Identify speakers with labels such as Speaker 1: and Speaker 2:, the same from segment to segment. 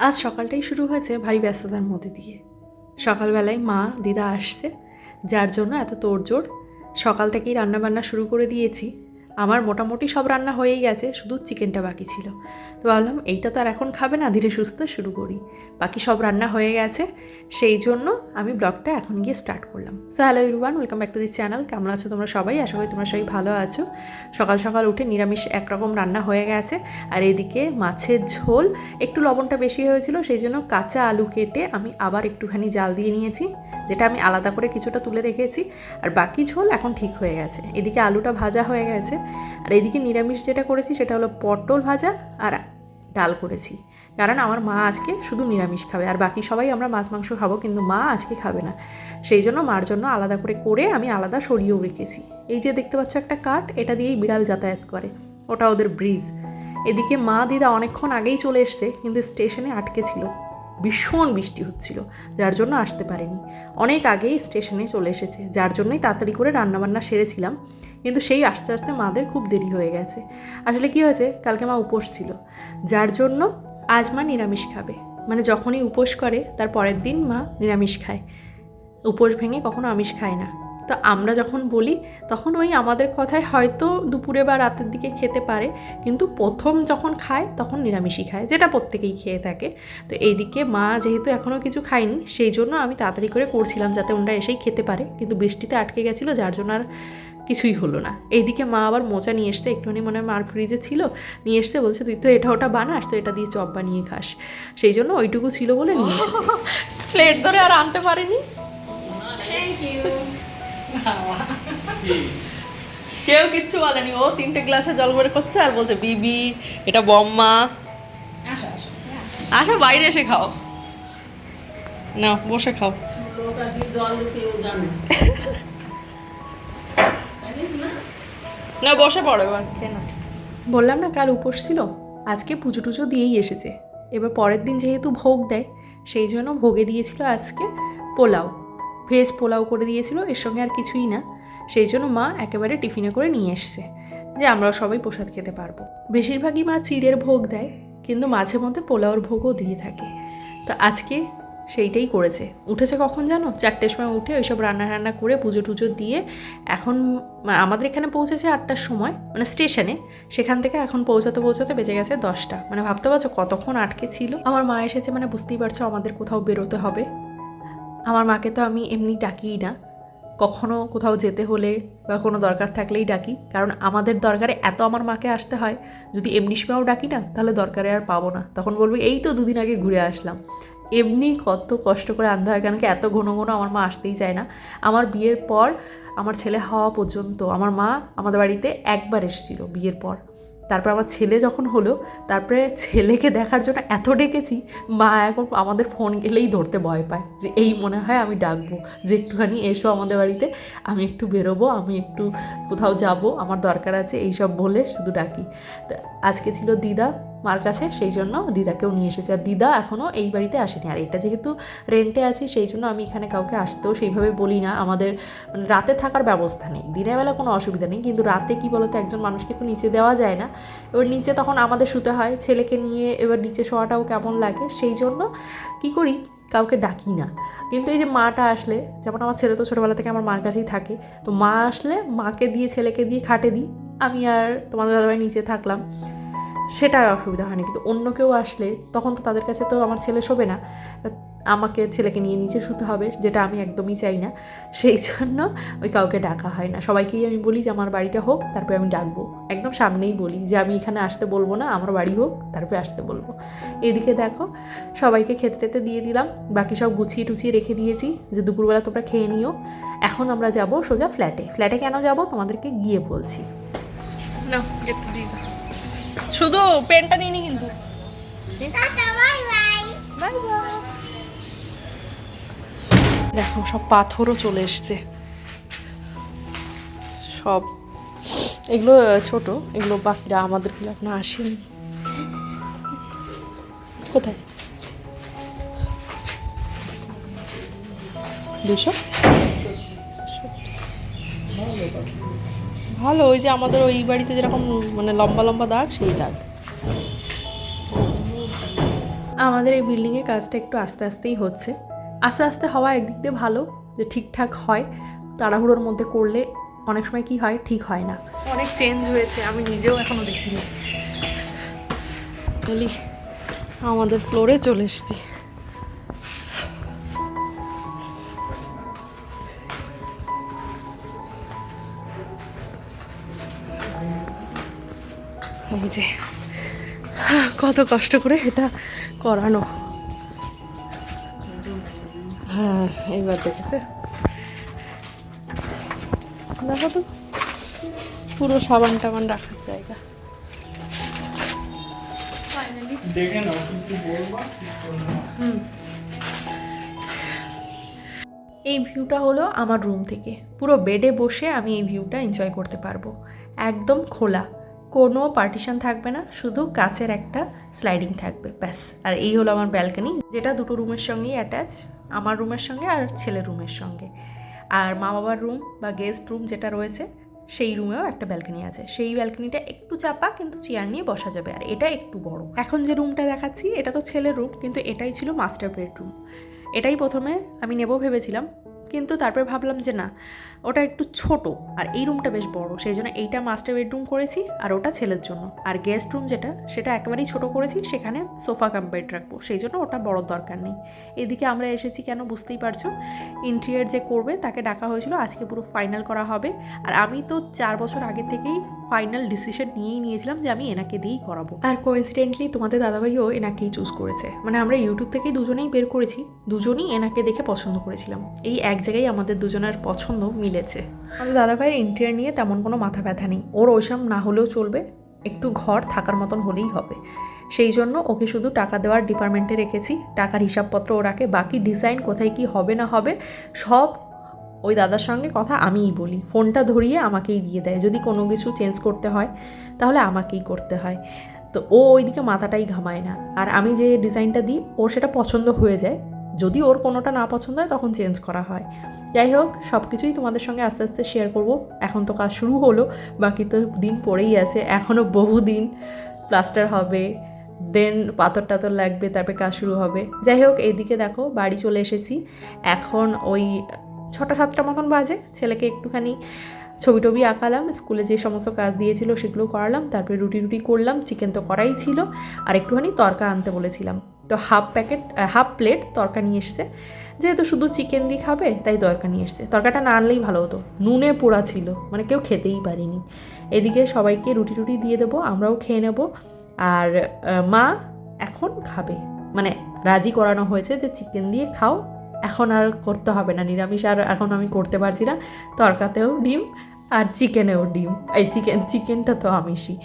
Speaker 1: আজ সকালটাই শুরু হয়েছে ভারী ব্যস্ততার মধ্যে দিয়ে। সকালবেলায় মা, দিদা আসছে, যার জন্য এত তোড়জোড়। সকাল থেকেই রান্নাবান্না শুরু করে দিয়েছি। আমার মোটামুটি সব রান্না হয়েই গেছে, শুধু চিকেনটা বাকি ছিল। তো ভাবলাম এইটা তো আর এখন খাবে না, ধীরে সুস্থ শুরু করি। বাকি সব রান্না হয়ে গেছে, সেই জন্য আমি ব্লগটা এখন গিয়ে স্টার্ট করলাম। So hello everyone welcome back to this channel কেমন আছো তোমরা সবাই? আশা করি তোমরা সবাই ভালো আছো। সকাল সকাল উঠে নিরামিষ একরকম রান্না হয়ে গেছে। আর এদিকে মাছের ঝোল, একটু লবণটা বেশি হয়েছিল, সেই জন্য কাঁচা আলু কেটে আমি আবার একটুখানি জাল দিয়ে নিয়েছি। যেটা আমি আলাদা করে কিছুটা তুলে রেখেছি। আর বাকি ঝোল এখন ঠিক হয়ে গেছে। এদিকে আলুটা ভাজা হয়ে গেছে। আর এদিকে নিরামিষ যেটা করেছি সেটা হলো পটল ভাজা আর ডাল করেছি। কারণ আমার মা আজকে শুধু নিরামিষ খাবে আর বাকি সবাই আমরা মাছ, মাংস খাব কিন্তু মা আজকে খাবে না। সেই জন্য মার জন্য আলাদা করে করে আমি আলাদা সরিয়েও রেখেছি। এই যে দেখতে পাচ্ছ একটা কাঠ, এটা দিয়েই বিড়াল যাতায়াত করে। ওটা ওদের ব্রিজ। এদিকে মা দিদা অনেকক্ষণ আগেই চলে এসছে, কিন্তু স্টেশনে আটকে ছিল। ভীষণ বৃষ্টি হচ্ছিল, যার জন্য আসতে পারেনি। অনেক আগেই স্টেশনে চলে এসেছে, যার জন্যই তাড়াতাড়ি করে রান্নাবান্না সেরেছিলাম। কিন্তু সেই আস্তে আস্তে মাদের খুব দেরি হয়ে গেছে। আসলে কি হয়েছে, কালকে মা উপোস ছিল। যার জন্য আজ মা নিরামিষ খাবে। মানে যখনই উপোস করে, তার পরের দিন মা নিরামিষ খায়। উপোস ভেঙে কখনো আমিষ খায় না। তো আমরা যখন বলি তখন ওই আমাদের কথায় হয়তো দুপুরে বা রাতের দিকে খেতে পারে কিন্তু প্রথম যখন খায় তখন নিরামিষই খায় যেটা প্রত্যেকেই খেয়ে থাকে। তো এইদিকে মা যেহেতু এখনও কিছু খায়নি সেই জন্য আমি তাড়াতাড়ি করে করছিলাম যাতে ওনারা এসেই খেতে পারে কিন্তু বৃষ্টিতে আটকে গেছিল যার জন্য আর কিছুই হলো না। এইদিকে মা আবার মোচা নিয়ে এসছে একটুখানি মনে হয় মার ফ্রিজে ছিল নিয়ে এসছে বলছে তুই তো এটা ওটা বানাস তো এটা দিয়ে চপ বানিয়ে খাস। সেই জন্য ওইটুকু ছিল বলে নিয়ে এসেছে। প্লেট ধরে আর আনতে পারেনি? কেউ কিচ্ছু বলেনি। ও তিনটে গ্লাসে জল করে করছে আর বলছে বিবি এটা বম্মা।
Speaker 2: আসো
Speaker 1: বাইরে এসে খাও। না বসে খাও?
Speaker 2: না
Speaker 1: বসে পড়ো এবার কেন বললাম না কাল উপোস ছিল? আজকে পুজো টুজো দিয়েই এসেছে। এবার পরের দিন যেহেতু ভোগ দেয় সেই জন্য ভোগে দিয়েছিল আজকে পোলাও। ভেজ পোলাও করে দিয়েছিল, এর সঙ্গে আর কিছুই না। সেই জন্য মা একেবারে টিফিনে করে নিয়ে এসছে, যে আমরাও সবাই প্রসাদ খেতে পারব। বেশিরভাগই মা চিড়ের ভোগ দেয়, কিন্তু মাঝে মধ্যে পোলাওর ভোগও দিয়ে থাকে। তো আজকে সেইটাই করেছে। উঠেছে কখন জানো? চারটের সময় উঠে ওইসব রান্না রান্না করে পুজো টুজো দিয়ে এখন আমাদের এখানে পৌঁছেছে আটটার সময় মানে স্টেশনে। সেখান থেকে এখন পৌঁছাতে পৌঁছাতে বেঁচে গেছে দশটা। মানে ভাবতে পারছ কতক্ষণ আটকে ছিল? আমার মা এসেছে মানে বুঝতেই পারছ আমাদের কোথাও বেরোতে হবে। আমার মাকে তো আমি এমনি ডাকিই না। কখনো কোথাও যেতে হলে বা কোনো দরকার থাকলেই ডাকি। কারণ আমাদের দরকারে এত আমার মাকে আসতে হয়, যদি এমনি সময়ও ডাকি না, তাহলে দরকারে আর পাবো না। তখন বলব, এই তো দুদিন আগে ঘুরে আসলাম। এমনি কত কষ্ট করে আনতে হয় কেন কি এত ঘন ঘন আমার মা আসতেই চায় না। আমার বিয়ের পর আমার ছেলে হওয়া পর্যন্ত আমার মা আমাদের বাড়িতে একবার এসেছিল বিয়ের পর। তারপর আমার ছেলে যখন হলো, তারপরে ছেলেকে দেখার জন্য এত ডেকেছি, মা এখন আমাদের ফোন গেলেই ধরতে ভয় পায় যে, এই মনে হয় আমি ডাকবো, যে একটুখানি এসো আমাদের বাড়িতে, আমি একটু বেরোবো, আমি একটু কোথাও যাব, আমার দরকার আছে, এইসব বলে শুধু ডাকি। আজকে ছিল দিদা মার কাছে, সেই জন্য দিদাকেও নিয়ে এসেছে। আর দিদা এখনও এই বাড়িতে আসেনি। আর এটা যেহেতু রেন্টে আছি, সেই জন্য আমি এখানে কাউকে আসতেও সেইভাবে বলি না। আমাদের মানে রাতে থাকার ব্যবস্থা নেই। দিনের বেলা কোনো অসুবিধা নেই। কিন্তু রাতে কি বলতো, একজন মানুষকে একটু নিচে দেওয়া যায় না। এবার নিচে তখন আমাদের শুতে হয়। ছেলেকে নিয়ে এবার নিচে শোয়াটাও কেমন লাগে? সেই জন্য কি করি? কাউকে ডাকি না। কিন্তু এই যে মাটা আসলে, যেমন আমার ছেলে তো ছোটোবেলা থেকে আমার মার কাছেই থাকে, তো মা আসলে মাকে দিয়ে, ছেলেকে দিয়ে খাটে দিই। আমি আর তোমাদের দাদাভাই নিচে থাকলাম। সেটা অসুবিধা হয়নি। কিন্তু অন্য কেউ আসলে, তখন তো তাদের কাছে তো আমার ছেলে শোবে না। আমাকে ছেলেকে নিয়ে নিচে শুতে হবে, যেটা আমি একদমই চাই না। সেই জন্য ওই কাউকে ডাকা হয় না। সবাইকেই আমি বলি যে, আমার বাড়িটা হোক, তারপরে আমি ডাকবো। একদম সামনেই বলি যে, আমি এখানে আসতে বলব না, আমার বাড়ি হোক, তারপরে আসতে বলব। এদিকে দেখো, সবাইকে খেতে টেতে দিয়ে দিলাম। বাকি সব গুছিয়ে টুছিয়ে রেখে দিয়েছি যে, দুপুরবেলা তোমরা খেয়ে নিও। এখন আমরা যাব সোজা ফ্ল্যাটে ফ্ল্যাটে কেন যাব? তোমাদেরকে গিয়ে বলছি। না শুধু পেনটা নিয়ে কিন্তু। দেখো, সব পাথরও চলে এসছে। সব এগুলো ছোট, এগুলো বাকিরা আমাদেরগুলো এখনও আসেনি। কোথায়? দুশো? ভালো ওই যে আমাদের ওই বাড়িতে যেরকম মানে লম্বা লম্বা দাগ সেই দাগ। আমাদের এই বিল্ডিংয়ের কাজটা একটু আস্তে আস্তেই হচ্ছে। আস্তে আস্তে হওয়া একদিক দিয়ে ভালো যে ঠিকঠাক হয় তাড়াহুড়োর মধ্যে করলে অনেক সময় কি হয় ঠিক হয় না। অনেক চেঞ্জ হয়েছে আমি নিজেও এখনও দেখিনি। বলি আমাদের ফ্লোরে চলে এসেছি। কত কষ্ট করে এটা করানো। হ্যাঁ এইবার দেখেছে। দেখো তো পুরো সাবান টাবান রাখার জায়গা। এই ভিউটা হলো আমার রুম থেকে। পুরো বেডে বসে আমি এই ভিউটা এনজয় করতে পারব। একদম খোলা। কোনো পার্টিশন থাকবে না, শুধু কাচের একটা স্লাইডিং থাকবে, ব্যাস। আর এই হলো আমার ব্যালকনি যেটা দুটো রুমের সঙ্গেই অ্যাটাচ আমার রুমের সঙ্গে আর ছেলের রুমের সঙ্গে। আর মা বাবার রুম বা গেস্ট রুম যেটা রয়েছে, সেই রুমেও একটা ব্যালকনি আছে। সেই ব্যালকনিটা একটু চাপা, কিন্তু চেয়ার নিয়ে বসা যাবে, আর এটা একটু বড়। এখন যে রুমটা দেখাচ্ছি, এটা তো ছেলের রুম কিন্তু এটাই ছিল মাস্টার বেডরুম এটাই প্রথমে আমি নেব ভেবেছিলাম কিন্তু তারপরে ভাবলাম যে না, ওটা একটু ছোট আর এই রুমটা বেশ বড়, সেই জন্য এইটা মাস্টার বেডরুম করেছি আর ওটা ছেলের জন্য। আর গেস্ট রুম যেটা, সেটা একেবারেই ছোট করেছি, সেখানে সোফা কাম রাখব, সেই জন্য ওটা বড় দরকার নেই। এদিকে আমরা এসেছি কেন বুঝতেই পারছ? ইন্টেরিয়ার যে করবে, তাকে ডাকা হয়েছিল, আজকে পুরো ফাইনাল করা হবে। আর আমি তো চার বছর আগে থেকেই ফাইনাল ডিসিশন নিয়েই নিয়েছিলাম যে আমি এনাকে দিয়েই করাবো। আর কোইন্সিডেন্টলি তোমাদের দাদাভাইও এনাকেই চুজ করেছে। মানে আমরা ইউটিউব থেকেই দুজনেই বের করেছি, দুজনই এনাকে দেখে পছন্দ করেছিলাম। এই এক জায়গায় আমাদের দুজনের পছন্দ মিলেছে। আমাদের দাদাভাইয়ের ইন্টেরিয়ার নিয়ে তেমন কোনো মাথা ব্যথা নেই। ওর ওইসব না হলেও চলবে, একটু ঘর থাকার মতন হলেই হবে। সেই জন্য ওকে শুধু টাকা দেওয়ার ডিপার্টমেন্টে রেখেছি। টাকার হিসাবপত্র ও রাখে বাকি ডিজাইন কোথায় কি হবে না হবে, সব ওই দাদার সঙ্গে কথা আমিই বলি। ফোনটা ধরিয়ে আমাকেই দিয়ে দেয়। যদি কোনো কিছু চেঞ্জ করতে হয়, তাহলে আমাকেই করতে হয়। তো ও ওইদিকে মাথাটাই ঘামায় না। আর আমি যে ডিজাইনটা দিই, ওর সেটা পছন্দ হয়ে যায়। যদি ওর কোনোটা না পছন্দ হয়, তখন চেঞ্জ করা হয়। যাই হোক সব কিছুই তোমাদের সঙ্গে আস্তে আস্তে শেয়ার করব। এখন তো কাজ শুরু হলো। বাকি তো দিন পড়েই আছে। এখনও বহু দিন। প্লাস্টার হবে দেন পাথর টাথর লাগবে, তারপরে কাজ শুরু হবে। যাই হোক এইদিকে দেখো, বাড়ি চলে এসেছি। এখন ওই ছটা সাতটা মতন বাজে। ছেলেকে একটুখানি ছবি টবি আঁকালাম, স্কুলে যে সমস্ত কাজ দিয়েছিল সেগুলো করালাম, তারপরে রুটি রুটি করলাম, চিকেন তো করাই ছিল, আর একটুখানি তরকা আনতে বলেছিলাম। তো হাফ প্যাকেট, হাফ প্লেট তরকা নিয়ে এসছে। যেহেতু শুধু চিকেন দিয়ে খাবে, তাই তরকা নিয়ে এসছে। তরকাটা না আনলেই ভালো হতো। নুনে পোড়া ছিল মানে কেউ খেতেই পারিনি। এদিকে সবাইকে রুটি রুটি দিয়ে দেবো, আমরাও খেয়ে নেব। আর মা এখন খাবে। মানে রাজি করানো হয়েছে যে চিকেন দিয়ে খাও এখন আর করতে হবে না, নিরামিষ আর এখন আমি করতে পারছি না। তরকাতেও ডিম আর চিকেনেও ডিম। এই চিকেন, চিকেনটা তো আমিষই।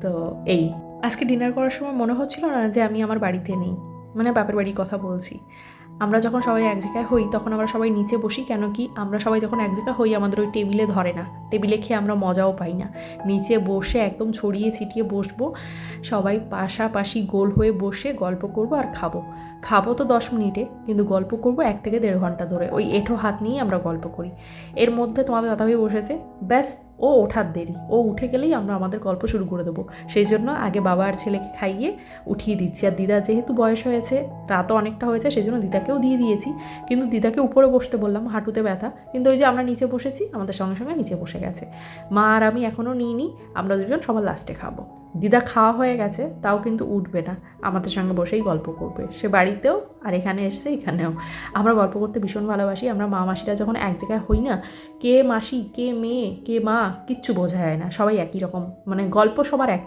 Speaker 1: তো এই। আজকে ডিনার করার সময় মনে হচ্ছিল না যে আমি আমার বাড়িতে নেই। মানে বাপের বাড়ির কথা বলছি। আমরা যখন সবাই এক জায়গায় হই, তখন আমরা সবাই নিচে বসি, কেন কি আমরা সবাই যখন এক জায়গায় হই, আমাদের ওই টেবিলে ধরে না। টেবিলে খেয়ে আমরা মজাও পাই না। নিচে বসে একদম ছড়িয়ে ছিটিয়ে বসবো। সবাই পাশাপাশি গোল হয়ে বসে গল্প করব আর খাব। খাব তো দশ মিনিটে, কিন্তু গল্প করব এক থেকে দেড় ঘণ্টা ধরে। ওই এঁঠো হাত নিয়েই আমরা গল্প করি। এর মধ্যে তোমাদের দাদাভাই বসেছে, ব্যাস, ও ওঠার দেরি। ও উঠে গেলেই আমরা আমাদের গল্প শুরু করে দেবো। সেই জন্য আগে বাবা আর ছেলেকে খাইয়ে উঠিয়ে দিচ্ছি। আর দিদা যেহেতু বয়স হয়েছে, রাতও অনেকটা হয়েছে, সেই জন্য দিদাকেও দিয়ে দিয়েছি। কিন্তু দিদাকে উপরে বসতে বললাম, হাঁটুতে ব্যথা। কিন্তু ওই যে আমরা নিচে বসেছি, আমাদের সঙ্গে সঙ্গে নিচে বসে গেছে। মা আর আমি এখনও নিইনি, আমরা দুজন সবার লাস্টে খাব। দিদা খাওয়া হয়ে গেছে, তাও কিন্তু উঠবে না। আমাদের সঙ্গে বসেই গল্প করবে। সে বাড়িতেও আর এখানে এসছে, এখানেও। আমরা গল্প করতে ভীষণ ভালোবাসি। আমরা মা মাসিরা যখন এক জায়গায় হই না, কে মাসি, কে মেয়ে, কে মা, কিচ্ছু বোঝা যায় না। সবাই একই রকম। মানে গল্প সবার এক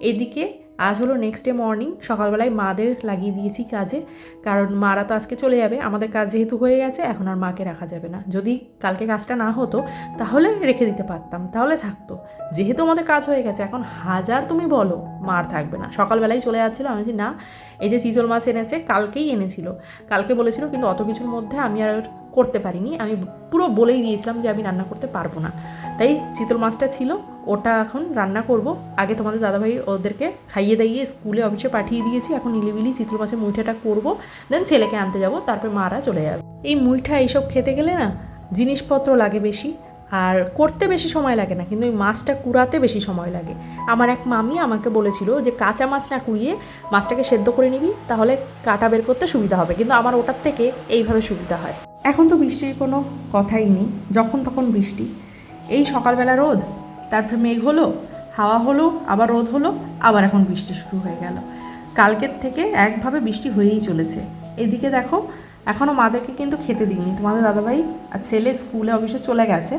Speaker 1: এদিকে আজ হলো নেক্সট ডে মর্নিং সকালবেলায় মাদের লাগিয়ে দিয়েছি কাজে, কারণ মারা তো আজকে চলে যাবে, আমাদের কাজ যেহেতু হয়ে গেছে, এখন আর মাকে রাখা যাবে না। যদি কালকে কাজটা না হতো, তাহলে রেখে দিতে পারতাম, তাহলে থাকতো। যেহেতু আমাদের কাজ হয়ে গেছে, এখন হাজার তুমি বলো, মার থাকবে না। সকালবেলায় চলে যাচ্ছিল, আমি না, এই যে চিতল মাছ এনেছে, কালকেই এনেছিল। কালকে বলেছিল, কিন্তু অত কিছুর মধ্যে আমি আর করতে পারিনি। আমি পুরো বলেই দিয়েছিলাম যে আমি রান্না করতে পারব না। তাই চিতল মাছটা ছিল, ওটা এখন রান্না করব। আগে তোমাদের দাদাভাই ওদেরকে খাইয়ে দাইয়ে স্কুলে অফিসে পাঠিয়ে দিয়েছি। এখন নিলিবিলি চিতল মাছের মুইঠাটা করব। দেন ছেলেকে আনতে যাব, তারপর মারা চলে যাবে। এই মুইঠা এইসব খেতে গেলে না জিনিসপত্র লাগে বেশি, আর করতে বেশি সময় লাগে না, কিন্তু ওই মাছটা কুড়াতে বেশি সময় লাগে। আমার এক মামি আমাকে বলেছিল যে, কাঁচা মাছ না কুড়িয়ে মাছটাকে সেদ্ধ করে নিবি, তাহলে কাটা বের করতে সুবিধা হবে। কিন্তু আমার ওটার থেকে এইভাবে সুবিধা হয়। এখন তো বৃষ্টির কোনো কথাই নেই, যখন তখন বৃষ্টি। এই সকালবেলা রোদ, তারপরে মেঘ হলো, হাওয়া হলো, আবার রোদ হলো, আবার এখন বৃষ্টি শুরু হয়ে গেল। কালকের থেকে একভাবে বৃষ্টি হয়েই চলেছে। এদিকে দেখো এখনও মাদেরকে কিন্তু খেতে দিইনি। তোমাদের দাদাভাই আর ছেলে স্কুলে, অফিসে চলে গেছে,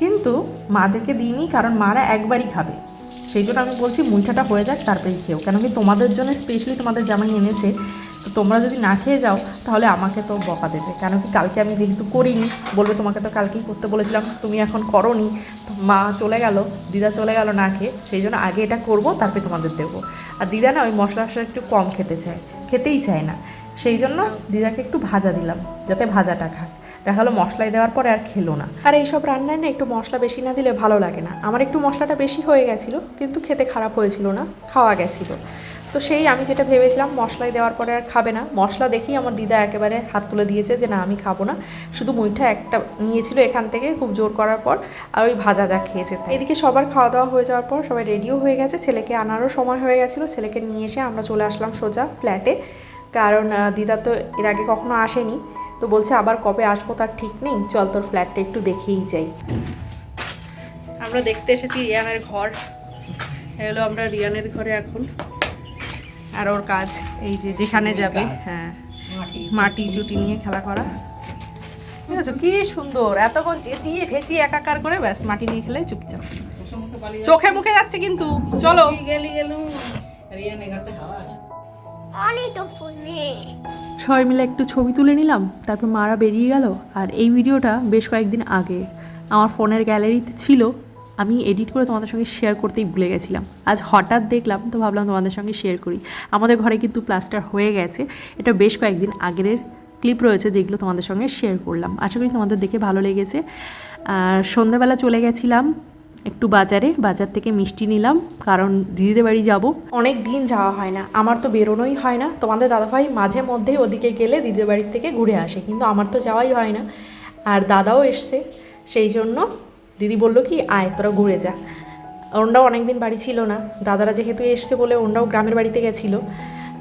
Speaker 1: কিন্তু মাদেরকে দিইনি কারণ মারা একবারই খাবে। সেই জন্য আমি বলছি, মুইঠাটা হয়ে যাক, তারপরেই খেও। কেন কি তোমাদের জন্য স্পেশালি তোমাদের জামাই এনেছে তো তোমরা যদি না খেয়ে যাও, তাহলে আমাকে তো বকা দেবে। কেন কি কালকে আমি যেহেতু করিনি, বলবে তোমাকে তো কালকেই করতে বলেছিলাম, তুমি এখন করনি। তো মা চলে গেল, দিদা চলে গেল না খেয়ে, সেই জন্য আগে এটা করব, তারপরে তোমাদের দেবো। আর দিদা না ওই মশলা মশলা একটু কম খেতে চায়, খেতেই চায় না। সেই জন্য দিদাকে একটু ভাজা দিলাম, যাতে ভাজাটা খাক। দেখা হলো মশলায় দেওয়ার পরে আর খেলো না। আর এইসব রান্নায় না একটু মশলা বেশি না দিলে ভালো লাগে না। আমার একটু মশলাটা বেশি হয়ে গেছিল, কিন্তু খেতে খারাপ হয়েছিল না, খাওয়া গেছিল। তো সেই আমি যেটা ভেবেছিলাম মশলায় দেওয়ার পরে আর খাবে না। মশলা দেখেই আমার দিদা একেবারে হাত তুলে দিয়েছে যে, না, আমি খাব না। শুধু মুইঠা একটা নিয়েছিল এখান থেকে খুব জোর করার পর, আর ওই ভাজা যা খেয়েছে এদিকে সবার খাওয়া দাওয়া হয়ে যাওয়ার পর সবাই রেডিও হয়ে গেছে। ছেলেকে আনারও সময় হয়ে গেছিল। ছেলেকে নিয়ে এসে আমরা চলে আসলাম সোজা ফ্ল্যাটে কারণ দিদা তো এর আগে কখনো আসেনি। তো বলছে, আবার কবে আসব তার ঠিক নেই। চল তোর ফ্ল্যাটটা একটু দেখেই যাই। আমরা দেখতে এসেছি রিয়ানের ঘর। এলো আমরা রিয়ানের ঘরে এখন। আর ওর কাজ এই যে যেখানে যাবে হ্যাঁ মাটি চুটি। নিয়ে খেলা করা। ঠিক আছে কি সুন্দর এতক্ষণ চেঁচিয়ে ফেঁচিয়ে একাকার করে ব্যাস মাটি নিয়ে খেলে চুপচাপ। চোখে মুখে যাচ্ছে কিন্তু চলো। সবাই মিলে একটু ছবি তুলে নিলাম তারপর মারা বেরিয়ে গেল আর এই ভিডিওটা বেশ কয়েকদিন আগে। আমার ফোনের গ্যালারিতে ছিল আমি এডিট করে তোমাদের সঙ্গে শেয়ার করতেই ভুলে গেছিলাম। আজ হঠাৎ দেখলাম, তো ভাবলাম তোমাদের সঙ্গে শেয়ার করি। আমাদের ঘরে কিন্তু প্লাস্টার হয়ে গেছে। এটা বেশ কয়েকদিন আগের ক্লিপ রয়েছে যেগুলো তোমাদের সঙ্গে শেয়ার করলাম। আশা করি তোমাদের দেখে ভালো লেগেছে। আর সন্ধ্যাবেলা চলে গেছিলাম একটু বাজারে। বাজার থেকে মিষ্টি নিলাম, কারণ দিদিদের বাড়ি যাব। অনেক দিন যাওয়া হয় না। আমার তো বেরোনোই হয় না। তোমাদের দাদাভাই মাঝে মধ্যেই ওদিকে গেলে দিদিদের বাড়ির থেকে ঘুরে আসে, কিন্তু আমার তো যাওয়াই হয় না। আর দাদাও এসছে, সেই জন্য দিদি বলল কি, আয়, তোরা ঘুরে যা। ওনরাও অনেকদিন বাড়ি ছিল না, দাদারা যেহেতু এসছে বলে ওনরাও গ্রামের বাড়িতে গেছিল,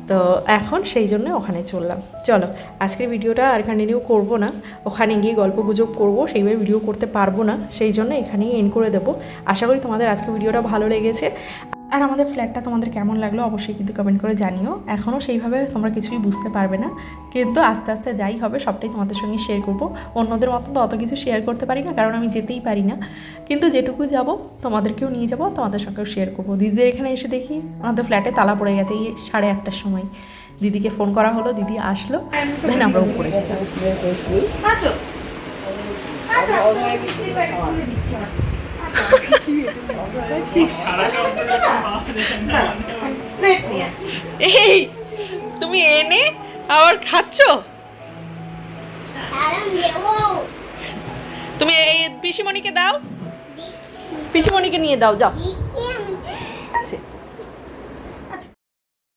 Speaker 1: তো এখন সেই জন্য ওখানে চললাম। চলো, আজকের ভিডিওটা আর কন্টিনিউ করব না, ওখানে গিয়ে গল্প গুজব করব, সেইভাবে ভিডিও করতে পারব না, সেই জন্য এখানেই এন্ড করে দেবো। আশা করি তোমাদের আজকে ভিডিওটা ভালো লেগেছে। আর আমাদের ফ্ল্যাটটা তোমাদের কেমন লাগল অবশ্যই কিন্তু কমেন্ট করে জানিও। এখনও সেইভাবে তোমরা কিছুই বুঝতে পারবে না। কিন্তু আস্তে আস্তে যাই হবে, সবটাই তোমাদের সঙ্গে শেয়ার করব। অন্যদের মতন তো অত কিছু শেয়ার করতে পারি না, কারণ আমি যেতেই পারি না। কিন্তু যেটুকু যাব, তোমাদেরকেও নিয়ে যাব, তোমাদের সঙ্গেও শেয়ার করব। দিদিদের এখানে এসে দেখি, আমাদের ফ্ল্যাটে তালা পড়ে গেছে, এই সাড়ে আটটার সময়। দিদিকে ফোন করা হলো, দিদি আসলো দেন আমরা উপরে গেলাম। এই তুমি এনে আবার খাচ্ছ? তুমি এই পিসিমণিকে দাও। পিসিমণিকে নিয়ে দাও যাও।